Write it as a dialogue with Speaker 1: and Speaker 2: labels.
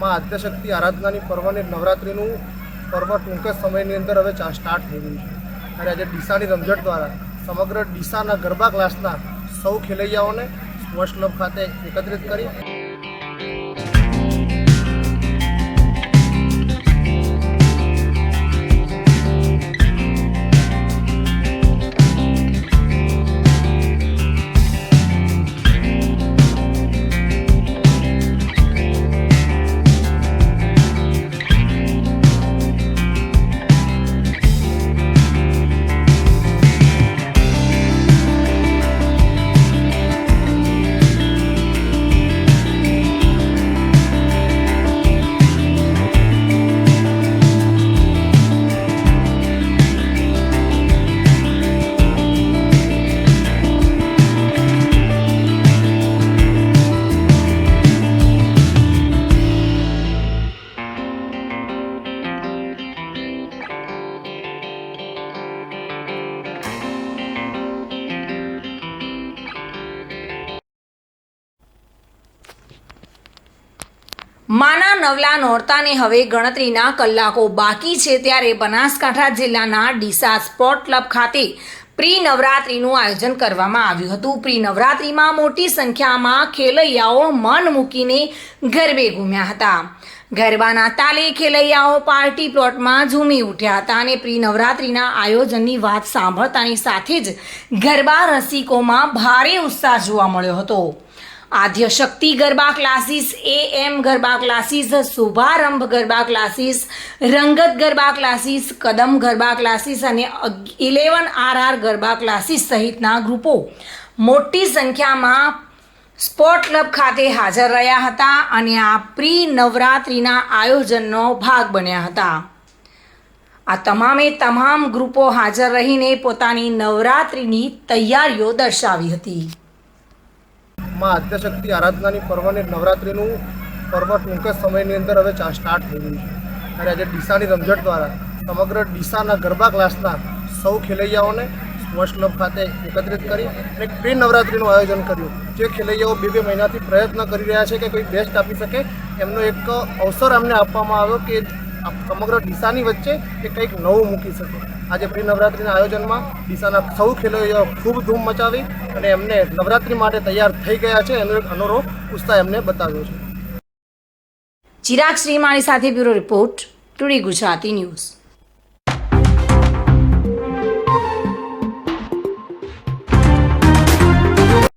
Speaker 1: માં આદ્યશક્તિ આરાધનાની પર્વની નવરાત્રિનું પર્વ ટૂંક સમયની અંદર હવે સ્ટાર્ટ થઈ ગયું છે. અને આજે ડીસાની રમઝટ દ્વારા સમગ્ર ડીસાના ગરબા ક્લાસના સૌ ખેલૈયાઓને સ્પોર્ટ્સ ક્લબ ખાતે એકત્રિત કરી
Speaker 2: માના નવલા નોરતાને હવે ગણતરીના કલાકો બાકી છે ત્યારે બનાસકાંઠા જિલ્લાના ડીસા સ્પોર્ટ ક્લબ ખાતે પ્રી નવરાત્રિનું આયોજન કરવામાં આવ્યું હતું. પ્રી નવરાત્રિમાં મોટી સંખ્યામાં ખેલૈયાઓ મન મૂકીને ગરબે ઘૂમ્યા હતા. ગરબાના તાલે ખેલૈયાઓ પાર્ટી પ્લોટમાં ઝૂમી ઉઠ્યા હતા અને પ્રી નવરાત્રિના આયોજનની વાત સાંભળતાની સાથે જ ગરબા રસિકોમાં ભારે ઉત્સાહ જોવા મળ્યો હતો. Adya Shakti garba classes A M garba classes, Shubharambh garba classes, Rangat garba classes, Kadam garba classes અને eleven R R garba classes સહિતના ગ્રુપો મોટી સંખ્યામાં સ્પોર્ટ ક્લબ ખાતે હાજર રહ્યા હતા અને આ પ્રી નવરાત્રિના આયોજનનો ભાગ બન્યા હતા. આ તમામે તમામ ગ્રુપો હાજર રહીને પોતાની નવરાત્રિની તૈયારીઓ દર્શાવી હતી.
Speaker 1: માં આદ્યશક્તિ આરાધનાની પર્વની નવરાત્રિનું પર્વ ટૂંક જ સમયની અંદર હવે સ્ટાર્ટ થઈ ગયું છે. ત્યારે આજે ડીસાની રમઝટ દ્વારા સમગ્ર ડીસાના ગરબા ક્લાસના સૌ ખેલૈયાઓને સ્પોર્ટ્સ ક્લબ ખાતે એકત્રિત કરી અને એક પ્રી નવરાત્રિનું આયોજન કર્યું. જે ખેલૈયાઓ બે બે મહિનાથી પ્રયત્ન કરી રહ્યા છે કે કોઈ બેસ્ટ આપી શકે, એમનો એક અવસર અમને આપવામાં આવ્યો કે સમગ્ર ડીસાની વચ્ચે એ કંઈક નવું મૂકી શકે. આજે પ્રી નવરાત્રિના આયોજનમાં ડીસાના સૌ ખેલૈયાઓ ખૂબ ધૂમ મચાવી અને એમને નવરાત્રિ માટે તૈયાર થઈ ગયા છે એનો એક અનોરો ઉત્સાહ એમને બતાવ્યો છે.
Speaker 2: ચિરાગ શ્રીમાળી સાથે bureau report, today Gujarati news.